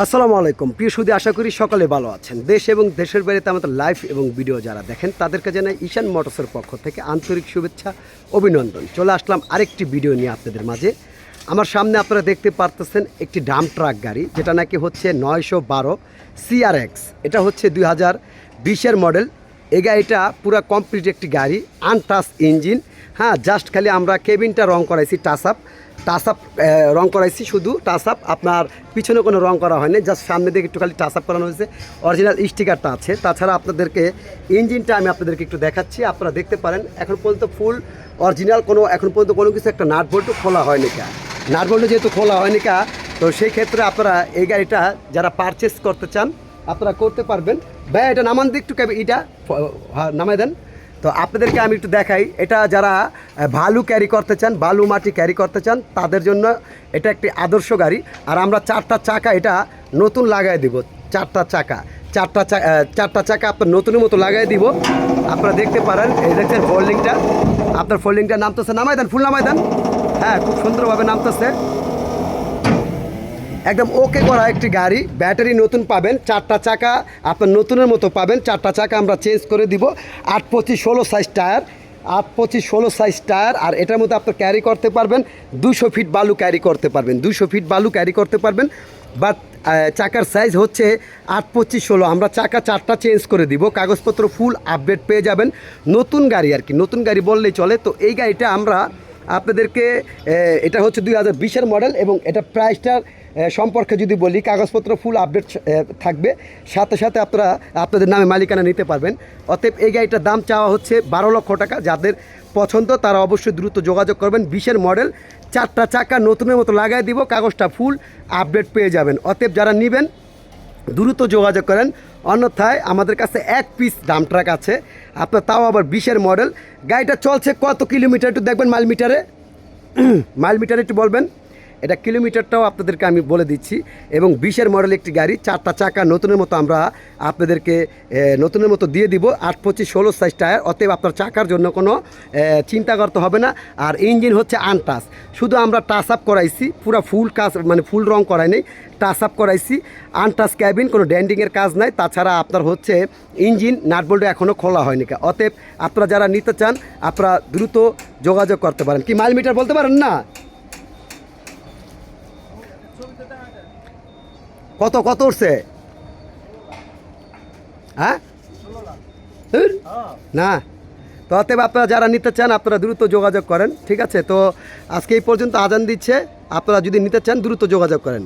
আসসালামু আলাইকুম। প্রিয় সুদী, আশা করি সকলে ভালো আছেন। দেশ এবং দেশের বাইরে আমাদের লাইভ এবং ভিডিও যারা দেখেন, তাদেরকে জানাই ঈশান মোটরসের পক্ষ থেকে আন্তরিক শুভেচ্ছা, অভিনন্দন। চলে আসলাম আরেকটি ভিডিও নিয়ে আপনাদের মাঝে। আমার সামনে আপনারা দেখতে পারতেছেন একটি ডাম ট্রাক গাড়ি, যেটা নাকি হচ্ছে নয়শো বারো সিআরএক্স এটা হচ্ছে দুই হাজার বিশের মডেল। এই গাড়িটা পুরো কমপ্লিট একটি গাড়ি, আনটাচ ইঞ্জিন। হ্যাঁ জাস্ট খালি আমরা কেবিনটা রং করাইছি টাচ আপ টাচ আপ রং করাইছি শুধু টাচ আপ আপনার পিছনে কোনো রং করা হয়নি জাস্ট সামনে দিকে একটু খালি টাচ আপ করানো হয়েছে। অরিজিনাল স্টিকারটা আছে। তাছাড়া আপনাদেরকে ইঞ্জিনটা আমি আপনাদেরকে একটু দেখাচ্ছি, আপনারা দেখতে পারেন। এখন পর্যন্ত ফুল অরিজিনাল কোনো, এখন পর্যন্ত কোনো কিছু একটা নাট বল্টু খোলা হয়নি কা। নাট বল্টু যেহেতু খোলা হয়নি কা, তো সেই ক্ষেত্রে আপনারা এই গাড়িটা যারা পারচেস করতে চান, আপনারা করতে পারবেন। ভাই এটা নামান দিক একটু এটা নামাই দেন। তো আপনাদেরকে আমি একটু দেখাই। এটা যারা ভালু ক্যারি করতে চান বালু মাটি ক্যারি করতে চান, তাদের জন্য এটা একটি আদর্শ গাড়ি। আর আমরা চারটা চাকা এটা নতুন লাগাই দিব। চারটা চাকা। চারটা চা- চারটা চাকা আপনার নতুনের মতো লাগাই দিব। আপনারা দেখতে পারেন, এই দেখছেন ফোল্ডিংটা আপনার ফোল্ডিংটা নামতেছে নামাই দেন, ফুল নামাই দেন। হ্যাঁ খুব সুন্দরভাবে নামতেছে। একদম ওকে করা একটি গাড়ি। ব্যাটারি নতুন পাবেন, চারটা চাকা আপনার নতুনের মতো পাবেন। চারটা চাকা আমরা চেঞ্জ করে দিব। আট পঁচিশ ষোলো সাইজ টায়ার, আট পঁচিশ ষোলো সাইজ টায়ার, আর এটার মধ্যে আপনার ক্যারি করতে পারবেন। দুশো ফিট বালু ক্যারি করতে পারবেন। দুশো ফিট বালু ক্যারি করতে পারবেন। বাট চাকার সাইজ হচ্ছে আট পঁচিশ ষোলো। আমরা চাকা চারটা চেঞ্জ করে দিব। কাগজপত্র ফুল আপডেট পেয়ে যাবেন। নতুন গাড়ি আর কি। নতুন গাড়ি বললেই চলে। তো এই গাড়িটা আমরা আপনাদেরকে এটা হচ্ছে দুই হাজার বিশের মডেল এবং এটা প্রাইসটার সম্পর্কে যদি বলি, কাগজপত্র ফুল আপডেট থাকবে। সাথে সাথে আপনারা আপনাদের নামে মালিকানা নিতে পারবেন। অতএব এই গাড়িটার দাম চাওয়া হচ্ছে বারো লক্ষ টাকা। যাদের পছন্দ, তারা অবশ্যই দ্রুত যোগাযোগ করবেন। বিশের মডেল চারটা চাকা নতুনের মতো লাগাই দিব, কাগজটা ফুল আপডেট পেয়ে যাবেন। অতএব যারা নেবেন দ্রুত যোগাযোগ করেন। অন্যথায় আমাদের কাছে এক পিস দাম ট্রাক আছে। আপনার তাও আবার বিশের মডেল গাড়িটা চলছে কত কিলোমিটার একটু দেখবেন মাইল মিটারে। মাইল মিটারে একটু বলবেন। এটা কিলোমিটারটাও আপনাদেরকে আমি বলে দিচ্ছি। এবং বিশের মডেল একটি গাড়ি, চারটা চাকা, নতুনের মতো আমরা আপনাদেরকে নতুনের মতো দিয়ে দিব। আট পঁচিশ ষোলো সাইজ টায়ার অতএব আপনার চাকার জন্য কোনো চিন্তা করতে হবে না। আর ইঞ্জিন হচ্ছে আনটাস শুধু আমরা টাচ আপ করাইছি, পুরো ফুল কাজ মানে ফুল রং করাই নেই টাচ আপ করাইছি। আনটাচ ক্যাবিন কোনো ড্যান্ডিংয়ের কাজ নাই। তাছাড়া আপনার হচ্ছে ইঞ্জিন নাটবোল্ট এখনও খোলা হয়নি। অতএব আপনারা যারা নিতে চান, আপনারা দ্রুত যোগাযোগ করতে পারেন। কি মাইল মিটার বলতে পারেন না? কত কত উঠছে? হ্যাঁ? না। তো অতএব আপনারা যারা নিতে চান, আপনারা দ্রুত যোগাযোগ করেন, ঠিক আছে? তো আজকে এই পর্যন্ত আজান দিচ্ছে। আপনারা যদি নিতে চান, দ্রুত যোগাযোগ করেন।